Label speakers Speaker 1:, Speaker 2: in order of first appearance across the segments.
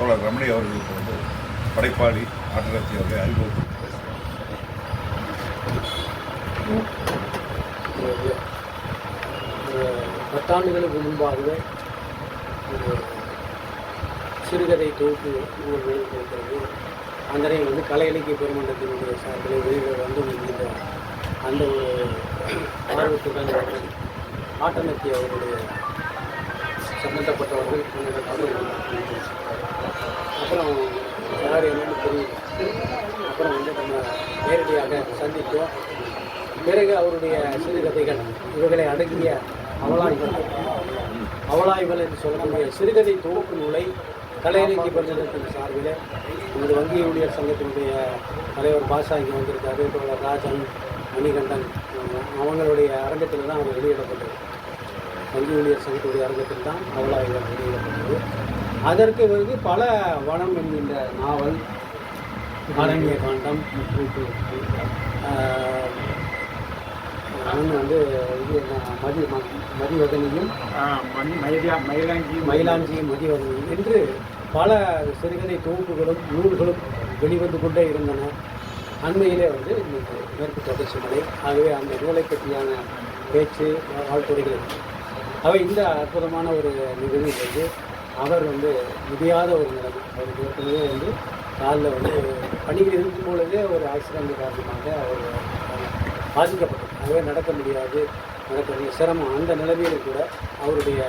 Speaker 1: தோழர் ரமணி அவர்களுக்கு வந்து படைப்பாளி ஆட்டரத்தி அவர்களை அறிமுகப்படுத்தி
Speaker 2: ஒரு பத்தாண்டுகளுக்கு முன்பாகவே சிறுகதை தொகுப்பு நூல் வெளியிட்டிருக்கிறது அந்த நேரம் வந்து கலை இலக்கிய பெருமன்றத்தினுடைய சார்பில் வெளியில் வந்து இந்த அந்த ஒரு ஆர்வத்துடன் ஆட்டநத்தி அவருடைய சம்மந்தப்பட்டவர்கள் என்னோட அப்புறம் யார் என்னென்னு தெரியும் அப்புறம் வந்து நம்ம நேரடியாக சந்தித்தோம் பிறகு அவருடைய சிறுகதைகள் இவர்களை அடங்கிய அவலாய்கள் அவலாய்கள் என்று சொல்லக்கூடிய சிறுகதை தொகுப்பு நூலை கலையரங்கி பஞ்சத்தின் சார்பில் நமது வங்கி ஊழியர் சங்கத்தினுடைய தலைவர் பாஷா இங்கே வந்திருக்காரு ராஜன் மணிகண்டன் அவங்களுடைய அரங்கத்தில் தான் அவர் வெளியிடப்பட்டது. வங்கி ஊழியர் சங்கத்துடைய அரங்கத்தில் தான் அவலாய்கள் வெளியிடப்பட்டது. அதற்கு பிறகு பல வனம் என்கின்ற நாவல் ஆரண்ய காண்டம் வந்து இது என்ன, மதி மதிவதனியும்
Speaker 3: மயிலாஞ்சி
Speaker 2: மயிலாஞ்சியும் மதிவதனியும் என்று பல சிறுகதை தொகுப்புகளும் நூல்களும் வெளிவந்து கொண்டே இருந்தன. அண்மையிலே வந்து மேற்கு தொடர்ச்சி மலை ஆகவே அந்த நூலை பற்றியான பேச்சு வாழ்த்துறைகள் அவை இந்த அற்புதமான ஒரு நிகழ்வில் வந்து அவர் வந்து முடியாத ஒரு நிலைமை அவருக்கு ஏற்கனவே வந்து காலில் வந்து பணியில் இருக்கும் பொழுதே ஒரு ஆக்சிடென்ட் காரணமாக அவர் பாதிக்கப்பட்டார். ஆகவே நடக்க முடியாது நடக்க சிரமம் அந்த நிலைமையில் கூட அவருடைய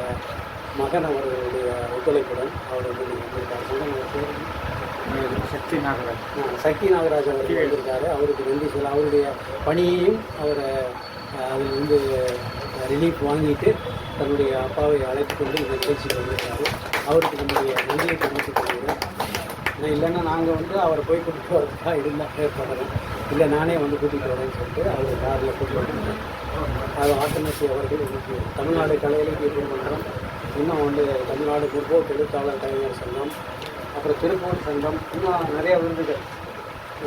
Speaker 2: மகன் அவர்களுடைய ஒத்துழைப்புடன் அவர் வந்து வந்திருக்கார். அவர்?
Speaker 3: சக்தி நாகராஜ்.
Speaker 2: சக்தி நாகராஜ் அவர்கள் வந்திருக்காரு. அவருக்கு நன்றி சொல்ல அவருடைய பணியையும் அவரை அதில் வந்து ரிலீஃப் வாங்கிட்டு தன்னுடைய அப்பாவை அழைத்து கொண்டு இந்த நிகழ்ச்சிக்கு வந்திருக்காரு அவருக்கு நம்முடைய நன்றியை தெரிவித்துக் கொள்கிறோம் இல்லைன்னா நாங்கள் வந்து அவரை போய் கூட்டிட்டு வரதுக்காக இருந்தால் ஏற்படுறோம் இல்லை நானே வந்து கூட்டிகிட்டு வரேன்னு சொல்லிட்டு அவர் காரில் கூட்டிகிட்டு வந்து அது ஆட்டமசி அவர்கள் இன்னைக்கு தமிழ்நாடு கலை இலக்கிய திருமன்றம் இன்னும் வந்து தமிழ்நாடு முற்போக்கு எழுத்தாளர் கலைஞர் சங்கம் அப்புறம் திருப்பூர் சங்கம் இன்னும் நிறைய விருதுகள்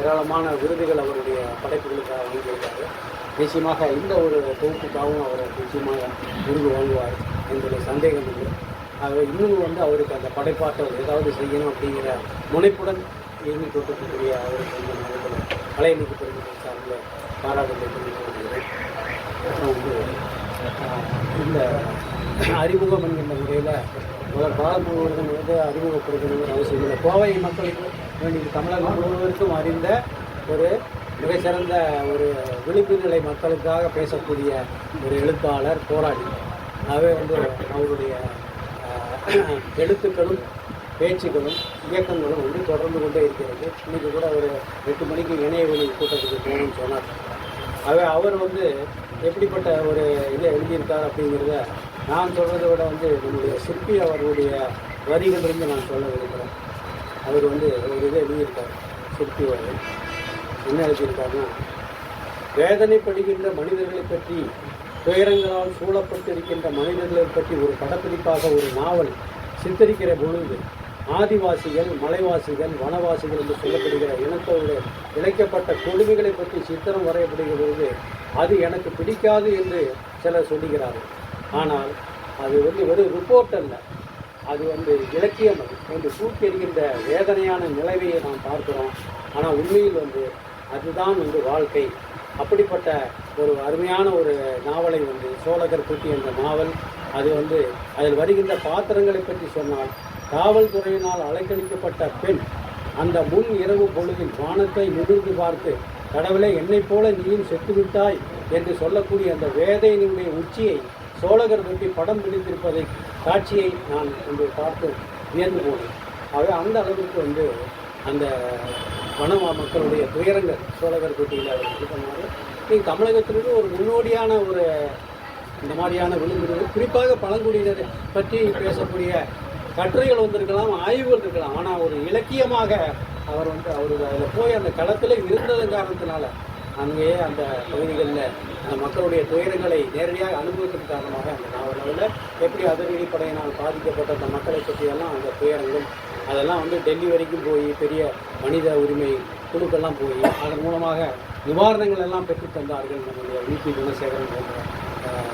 Speaker 2: ஏராளமான விருதுகள் அவருடைய படைப்புகளுக்காக வாங்கியிருக்காரு. நிச்சயமாக இந்த ஒரு தொகுப்புக்காகவும் அவர் நிச்சயமாக விருது வாங்குவார் என்பது சந்தேகம் இல்லை. ஆகவே இன்னும் வந்து அவருக்கு அந்த படைப்பாற்றல் ஏதாவது செய்யணும் அப்படிங்கிற முனைப்புடன் இயங்கி கொண்டிருக்கக்கூடிய அவருக்கு இந்த நேரத்தில் கலைநீக்கு பெருமைகள் சார்ந்த பாராட்டுகளை தெரிவித்துக் இந்த அறிமுகம் என்கின்ற முறையில் முதல் பாலம் முழுவதும் வந்து அறிமுகப்படுத்தணுங்கிற அவசியம் இல்லை. கோவை மக்களுக்கு வேண்டிய தமிழகம் முழுவதற்கும் அறிந்த ஒரு மிகச்சிறந்த ஒரு விழிப்பு நிலை மக்களுக்காக பேசக்கூடிய ஒரு எழுத்தாளர் போராளி. அவை வந்து அவருடைய எழுத்துக்களும் பேச்சுக்களும் இயக்கங்களும் வந்து தொடர்ந்து கொண்டே இருக்கிறது. இன்னைக்கு கூட ஒரு எட்டு மணிக்கு இணையவெளி கூட்டத்துக்கு போகணும்னு சொன்னார். ஆகவே அவர் வந்து எப்படிப்பட்ட ஒரு இதை எழுதியிருக்கார் அப்படிங்கிறத நான் சொல்கிறத விட வந்து நம்முடைய சிற்பி அவருடைய வரிகளிலிருந்து நான் சொல்ல விரும்புகிறேன் அவர் வந்து ஒரு இதை எழுதியிருக்கார் சிற்பி அவர் என்ன எழுதியிருக்காருன்னா வேதனைப்படுகின்ற மனிதர்களை பற்றி துயரங்களால் சூழப்பட்டிருக்கின்ற மனிதர்களை பற்றி ஒரு படப்பிடிப்பாக ஒரு நாவல் சித்தரிக்கிற பொழுது ஆதிவாசிகள் மலைவாசிகள் வனவாசிகள் என்று சொல்லப்படுகிற இனத்தோடு இழைக்கப்பட்ட கொடுமைகளை பற்றி சித்திரம் வரையப்படுகிற பொழுது அது எனக்கு பிடிக்காது என்று சிலர் சொல்லுகிறார்கள். ஆனால் அது வந்து வெறும் ரிப்போர்ட் அல்ல. அது வந்து இலக்கியம் அது. என்று தூக்கி எறிகின்ற வேதனையான நிலைமையை நாம் பார்க்கிறோம். ஆனால் உண்மையில் வந்து அதுதான் வந்து வாழ்க்கை. அப்படிப்பட்ட ஒரு அருமையான ஒரு நாவலை வந்து சோழகர் கூட்டி என்ற நாவல் அது வந்து அதில் வருகின்ற பாத்திரங்களை பற்றி சொன்னால் காவல்துறையினால் அலைக்கழிக்கப்பட்ட பெண் அந்த முன் இரவு பொழுதில் வானத்தை நிமிர்ந்து பார்த்து கடவுளே என்னைப் போல நீயும் செத்துவிட்டாய் என்று சொல்லக்கூடிய அந்த வேதையினுடைய உச்சியை சோழகர் பற்றி படம் பிடித்திருப்பதை காட்சியை நான் வந்து பார்த்து வியந்து போனேன். ஆகவே அந்த அளவுக்கு வந்து அந்த வன மக்களுடைய துயரங்கள் சோழகர் பேட்டியில் அவர் இது பண்ணுவார் நீங்கள் தமிழகத்திலிருந்து ஒரு முன்னோடியான ஒரு இந்த மாதிரியான விழுந்துருது குறிப்பாக பழங்குடியினரை பற்றி பேசக்கூடிய கட்டுரைகள் வந்திருக்கலாம் ஆய்வுகள் இருக்கலாம் ஆனால் ஒரு இலக்கியமாக அவர் வந்து அவர் அதில் போய் அந்த களத்தில் இருந்ததன் காரணத்தினால அங்கேயே அந்த பகுதிகளில் அந்த மக்களுடைய துயரங்களை நேரடியாக அனுபவத்தின் காரணமாக அந்த நாவலில் எப்படி அதிரடிப்படையினால் பாதிக்கப்பட்ட அந்த மக்களை பற்றியெல்லாம் அந்த துயரங்கள் அதெல்லாம் வந்து டெல்லி வரைக்கும் போய் பெரிய மனித உரிமை குழுக்கெல்லாம் போய் அதன் மூலமாக நிவாரணங்கள் எல்லாம் பெற்று தந்தார்கள் நம்முடைய விபி குணசேகரன் போன்ற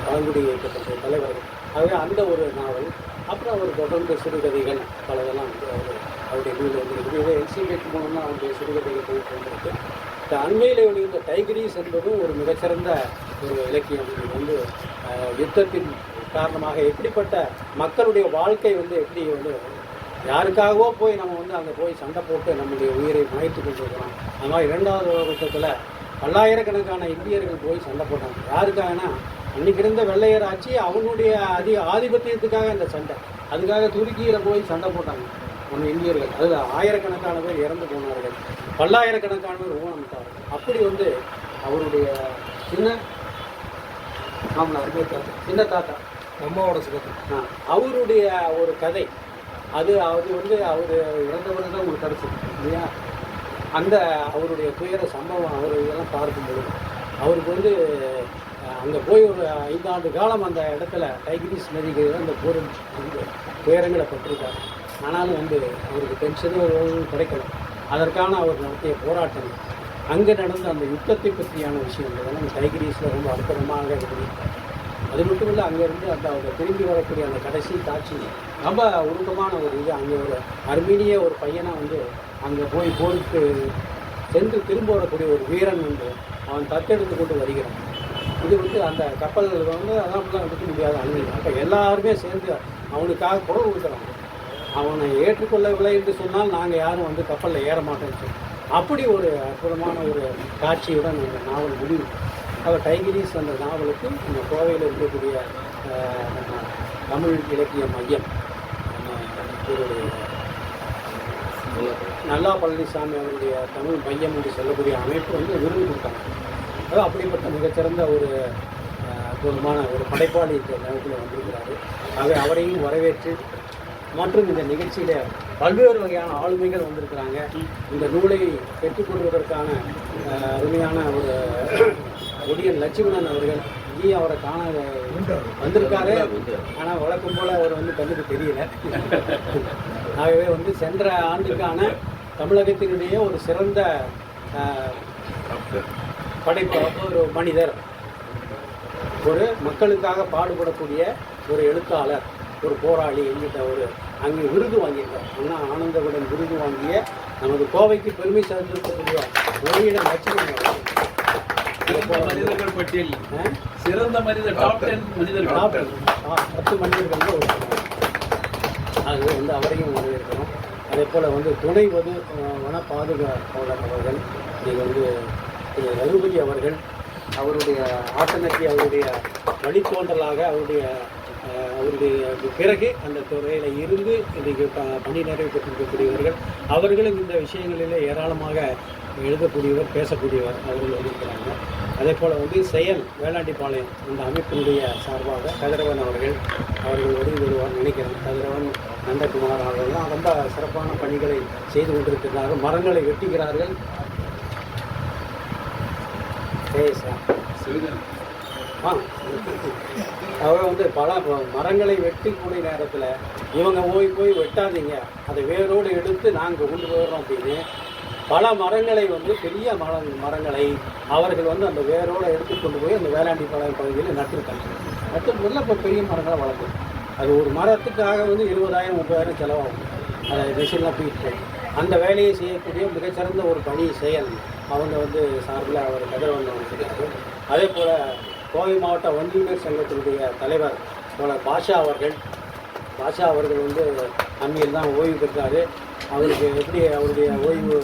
Speaker 2: பழங்குடி இயக்கப்பட்ட தலைவர்கள் ஆகவே அந்த ஒரு நாவல் அப்புறம் அவர் தொடர்ந்து சிறுகதைகள் பலதெல்லாம் வந்து அவர் அவருடைய நூல் வந்து இதை என்சிபிக்கு மூலமாக அவருடைய சிறுகதைகள் போயிட்டு வந்திருக்கு இந்த அண்மையில் வெளியிருந்த டைகிரீஸ் என்பதும் ஒரு மிகச்சிறந்த ஒரு இலக்கியம். இது வந்து யுத்தத்தின் காரணமாக எப்படிப்பட்ட மக்களுடைய வாழ்க்கை வந்து எப்படி வந்து யாருக்காகவோ போய் நம்ம வந்து அங்கே போய் சண்டை போட்டு நம்முடைய உயிரை மாய்த்து கொண்டிருக்கிறோம் அது மாதிரி இரண்டாவது யுத்தத்தில் பல்லாயிரக்கணக்கான இந்தியர்கள் போய் சண்டை போட்டாங்க. யாருக்காகனா? அன்னைக்கு இருந்த வெள்ளையர் ஆட்சி அவனுடைய அதி ஆதிபத்தியத்துக்காக அந்த சண்டை. அதுக்காக துருக்கியில் போய் சண்டை போட்டாங்க. நம்ம இந்தியர்கள். அது ஆயிரக்கணக்கான பேர் இறந்து போனார்கள். பல்லாயிரக்கணக்கான பேர் ஊனமிட்டார்கள். அப்படி வந்து அவருடைய சின்ன ஆமாம் சின்ன தாத்தா.
Speaker 4: அம்மாவோட சுகத்து.
Speaker 2: அவருடைய ஒரு கதை. அது அவர் வந்து அவர் இறந்தவர் தான் உங்களுக்கு கிடச்சிது இல்லையா? அந்த அவருடைய துயர சம்பவம் அவர் இதெல்லாம் பார்க்கும்போது அவருக்கு வந்து அங்கே போய் ஒரு ஐந்தாண்டு காலம் அந்த இடத்துல டைகிரிஸ் நதிக்கு அந்த போர் வந்து துயரங்களை பட்டிருக்கார் ஆனாலும் வந்து அவருக்கு பென்ஷனும் ஒரு கிடைக்கல. அதற்கான அவர் நடத்திய போராட்டம். அங்கே நடந்த அந்த யுத்தத்தை பற்றியான விஷயங்கள் எல்லாம் அந்த டைகிரிஸில் ரொம்ப அற்புதமாக எழுதியிருக்கார். அது மட்டும் இல்லை அங்கேருந்து அந்த அவங்க திரும்பி வரக்கூடிய அந்த கடைசி காட்சி ரொம்ப உருக்கமான ஒரு இது. அங்கே ஒரு அருமீனிய ஒரு பையனை வந்து அங்கே போய் போருக்கு சென்று திரும்ப வரக்கூடிய ஒரு வீரன் வந்து அவன் தத்தெடுத்து கொண்டு வருகிறான். இது வந்து அந்த கப்பல்கள் வந்து அதெல்லாம் எடுக்க முடியாத அணுகு அப்போ எல்லாருமே சேர்ந்து அவனுக்காக குரல் கொடுக்குறாங்க அவனை ஏற்றுக்கொள்ளவில்லை என்று சொன்னால் நாங்கள் யாரும் வந்து கப்பலில் ஏற மாட்டோம்னு சொல்லி. அப்படி ஒரு அற்புதமான ஒரு காட்சியுடன் எங்கள் நாவல் முடிவு அவர் டைகிரிஸ் அந்த நாவலுக்கு இந்த கோவையில் இருக்கக்கூடிய தமிழ் இலக்கிய மையம் நல்லா பழனிசாமி அவருடைய தமிழ் மையம் என்று சொல்லக்கூடிய அமைப்பு வந்து விருது கொடுத்தாங்க. அதாவது அப்படிப்பட்ட மிகச்சிறந்த ஒரு அற்புதமான ஒரு படைப்பாளி இந்த நேரத்தில் வந்திருக்கிறாரு. ஆகவே அவரையும் வரவேற்று மற்றும் இந்த நிகழ்ச்சியில் பல்வேறு வகையான ஆளுமைகள் வந்திருக்கிறாங்க. இந்த நூலை பெற்றுக்கொள்வதற்கான அருமையான ஒரு ஒடியன் லட்சுமணன் அவர்கள் இங்கேயும் அவரை காண வந்திருக்காரு. ஆனால் வழக்கம் போல அவர் வந்து கண்ணுக்கு தெரியல. ஆகவே வந்து சென்ற ஆண்டுக்கான தமிழகத்தினுடைய ஒரு சிறந்த அஹ், படைப்பு ஒரு மனிதர் ஒரு மக்களுக்காக பாடுபடக்கூடிய ஒரு எழுத்தாளர் ஒரு போராளி என்கிட்ட ஒரு அங்கே விருது வாங்கியிருக்கார். அண்ணா ஆனந்தவுடன் விருது வாங்கிய நமது கோவைக்கு பெருமை சேர்ந்திருக்கக்கூடிய ஒளியிடம் லட்சுமி இதே
Speaker 4: மனிதர்கள் பட்டியல்? சிறந்த மனிதர் டாப் டென் மனிதர்கள்.
Speaker 2: டாப் ஆ, பத்து மனிதர்கள் ஒரு ஆகவே வந்து அவரையும் வரவேற்கிறோம் அதே போல் வந்து துணை வது அஹ், வன பாதுகாப்பாளர் அவர்கள். நீங்கள் வந்து திரு ரகுபதி அவர்கள். அவருடைய ஆட்டநட்டி அவருடைய வழித்தோன்றலாக அவருடைய அஹ், அவருடைய பிறகு அந்த துறையில் இருந்து இன்றைக்கு பணி நிறைவு பெற்றிருக்கக்கூடியவர்கள். அவர்களும் இந்த விஷயங்களில் ஏராளமாக எழுதக்கூடியவர் பேசக்கூடியவர் அவர்கள் இருக்கிறாங்க அதே போல் வந்து செயல் வேளாண்டிப்பாளையம் அந்த அமைப்பினுடைய சார்பாக கதிரவன் அவர்கள் அவர்கள் வருகை வருவார் நினைக்கிறேன் கதிரவன் நந்தகுமார் அவர்கள்லாம் ரொம்ப சிறப்பான பணிகளை செய்து கொண்டிருக்கிறார்கள். மரங்களை வெட்டுகிறார்கள் சரி
Speaker 4: சார்.
Speaker 2: ஆ. அவர் வந்து பல மரங்களை வெட்டக்கூடிய நேரத்தில் இவங்க போய் போய் வெட்டாதீங்க. அதை வேரோடு எடுத்து நாங்கள் கொண்டு போயிடுறோம் அப்படின்னு பல மரங்களை வந்து பெரிய மர மரங்களை அவர்கள் வந்து அந்த வேரோடு எடுத்துக்கொண்டு போய் அந்த வேளாண்டி பாளையம் பகுதியில் நட்டிருக்காங்க. நட்டுறதுல இப்போ பெரிய மரங்களை வளர்க்கும் அது ஒரு மரத்துக்காக வந்து இருபதாயிரம் முப்பதாயிரம் செலவாகும். அதை மிஷின்லாம் போயிட்டு அந்த வேலையை செய்யக்கூடிய மிகச்சிறந்த ஒரு பணி செயல் அவங்க வந்து சார்பில் அவர் கதிரவன் வந்திருக்காரு அதே போல் கோவை மாவட்ட வண்டியினர் சங்கத்தினுடைய தலைவர் போல பாஷா அவர்கள் பாஷா அவர்கள் வந்து அம்மியில் தான் ஓய்வு பெற்றார். அவருக்கு எப்படி அவருடைய ஓய்வு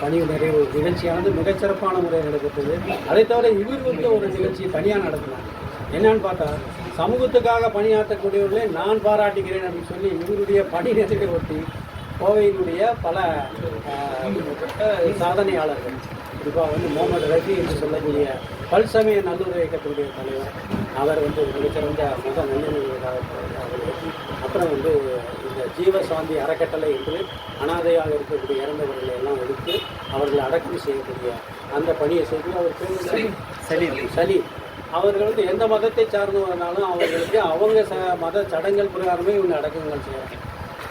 Speaker 2: பணி நிறைவு நிகழ்ச்சியானது மிகச்சிறப்பான முறையில் நடக்கப்பட்டது. அதை தவிர இவர் வந்து ஒரு நிகழ்ச்சியை தனியாக நடத்தினார். என்னன்னு பார்த்தா சமூகத்துக்காக பணியாற்றக்கூடியவர்களை நான் பாராட்டுகிறேன் அப்படின்னு சொல்லி இவருடைய பணி நிறைவை ஒட்டி கோவையினுடைய பல சாதனையாளர்கள் குறிப்பாக வந்து முகமது ரஃபி என்று சொல்லக்கூடிய பல்சமய நல்லுறவு இயக்கத்தினுடைய தலைவர் அவர் வந்து ஒரு மிகச்சிறந்த மத நல்லுறவுக்காக அப்புறம் வந்து ஜீவசாந்தி அறக்கட்டளை என்று அனாதையாக இருக்கக்கூடிய இறந்தவர்களை எல்லாம் எடுத்து அவர்களை அடக்கம் செய்யக்கூடிய அந்த பணியை செய்து அவர் பேர் சலீம். சலீம். அவர்கள் வந்து எந்த மதத்தை சார்ந்தவர்களாலும் அவர்களுக்கு அவங்க ச மத சடங்குகள் பிரகாரமே இவங்க அடக்கங்கள் செய்கிறாங்க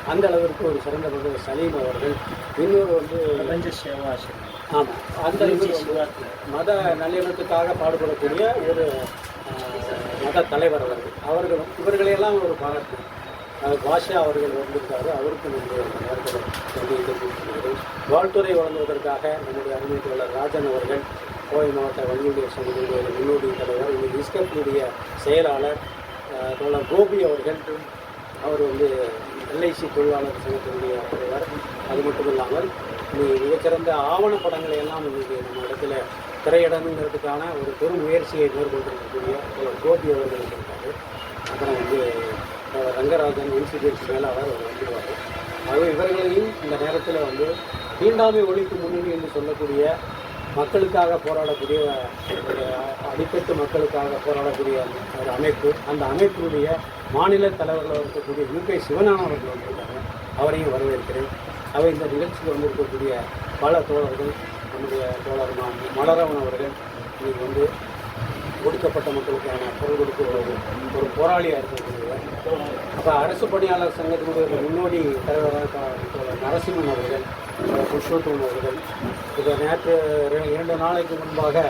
Speaker 2: அந்த அளவிற்கு ஒரு சிறந்த மனிதர் சலீம் அவர்கள் இன்னொரு வந்து ஆமாம் அந்த இவர் வந்து மத நல்லிணத்துக்காக பாடுபடக்கூடிய ஒரு மத தலைவர் அவர்கள். அவர்கள் இவர்களையெல்லாம் ஒரு பாராட்டு பாஷா அவர்கள் வந்திருக்காரு. அவருக்கும் நம்ம நேரத்தில் இதை தெரிவித்துள்ளது வாழ்த்துறை வழங்குவதற்காக நம்முடைய அருமை தோழர் ராஜன் அவர்கள் கோவை மாவட்ட வள்ளியுடைய சங்கத்தினுடைய முன்னோடி தலைவர் இன்னைக்கு இஸ்கப்பினுடைய செயலாளர் தோழர் கோபி அவர்கள். அவர் வந்து எல்ஐசி தொழிலாளர் சங்கத்தினுடைய தலைவர். அது மட்டும் இல்லாமல் இன்னைக்கு மிகச்சிறந்த ஆவணப்படங்களை எல்லாம் இன்னைக்கு நம்ம இடத்துல திரையிடணுங்கிறதுக்கான ஒரு பெரும் முயற்சியை மேற்கொண்டிருக்கக்கூடிய கோபி அவர்கள் இருக்காரு. அப்புறம் வந்து ரங்கராஜன் இன்சிடென்ட்ஸ் மேலாளர் அவர் வந்துடுவார் ஆகவே இவர்களையும் இந்த நேரத்தில் வந்து தீண்டாமை ஒழிப்பு முன்னணி என்று சொல்லக்கூடிய மக்களுக்காக போராடக்கூடிய அடித்தட்டு மக்களுக்காக போராடக்கூடிய ஒரு அமைப்பு அந்த அமைப்பினுடைய மாநில தலைவர்களாக இருக்கக்கூடிய யூகே சிவனான அவர்கள் வந்திருக்காங்க அவரையும் வரவேற்கிறேன். அவை இந்த நிகழ்ச்சிக்கு வந்திருக்கக்கூடிய பல தோழர்கள் நம்முடைய தோழர் மலரவன் அவர்கள் இன்னைக்கு வந்து ஒடுக்கப்பட்ட மக்களுக்கான பொருள் கொடுக்க ஒரு போராளியாக இருக்கக்கூடிய அப்போ அரசு பணியாளர் சங்கத்தினுடைய முன்னோடி தலைவராக நரசிம்மன் அவர்கள் தோழர் புருஷோத்தமன் அவர்கள் இப்போ நேற்று இரண்டு நாளைக்கு முன்பாக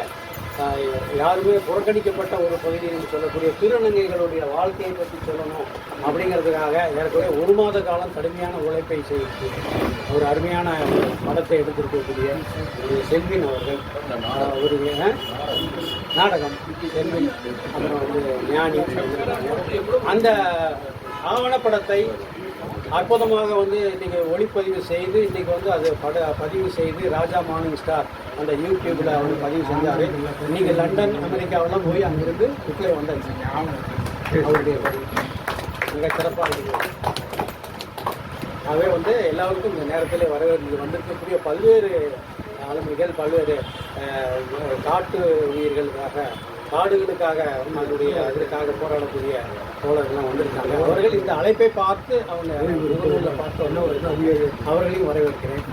Speaker 2: யாருமே புறக்கணிக்கப்பட்ட ஒரு பகுதி என்று சொல்லக்கூடிய திருநங்கைகளுடைய வாழ்க்கையை பற்றி சொல்லணும் அப்படிங்கிறதுக்காக ஏற்கனவே ஒரு மாத காலம் கடுமையான உழைப்பை செய்து ஒரு அருமையான படத்தை எடுத்திருக்கக்கூடிய ஒரு செல்வின் அவர்கள். ஆஹ், ஒரு நாடகம் செல்வின் அப்புறம் வந்து ஞானி அந்த ஆவணப்படத்தை அற்புதமாக வந்து இன்றைக்கி ஒளிப்பதிவு செய்து இன்றைக்கி வந்து அது பட பதிவு செய்து ராஜா மார்னிங் ஸ்டார் அந்த யூடியூப்பில் வந்து பதிவு செஞ்சார். இன்றைக்கி லண்டன் அமெரிக்காவெல்லாம் போய் அங்கிருந்து ரிப்ளை வந்தாச்சு அவருடைய மிக சிறப்பாக இருக்குது. ஆகவே வந்து எல்லாருக்கும் இந்த நேரத்தில் வரவேற்று வந்திருக்கக்கூடிய பல்வேறு ஆளுமைகள் பல்வேறு காட்டு உயிர்களுக்காக காடுகளுக்காக அதனுடைய இதற்காக போராடக்கூடிய தோழர்கள்லாம் வந்திருக்காங்க. அவர்கள் இந்த அழைப்பை பார்த்து அவங்க முகநூலில் பார்த்து வந்து ஒரு- அவர்களையும் வரவேற்கிறேன்.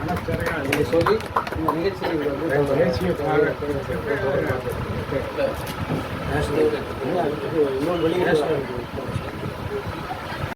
Speaker 2: என்று சொல்லி இந்த நிகழ்ச்சியை வந்து நேஷனல் இன்னும் வெளியே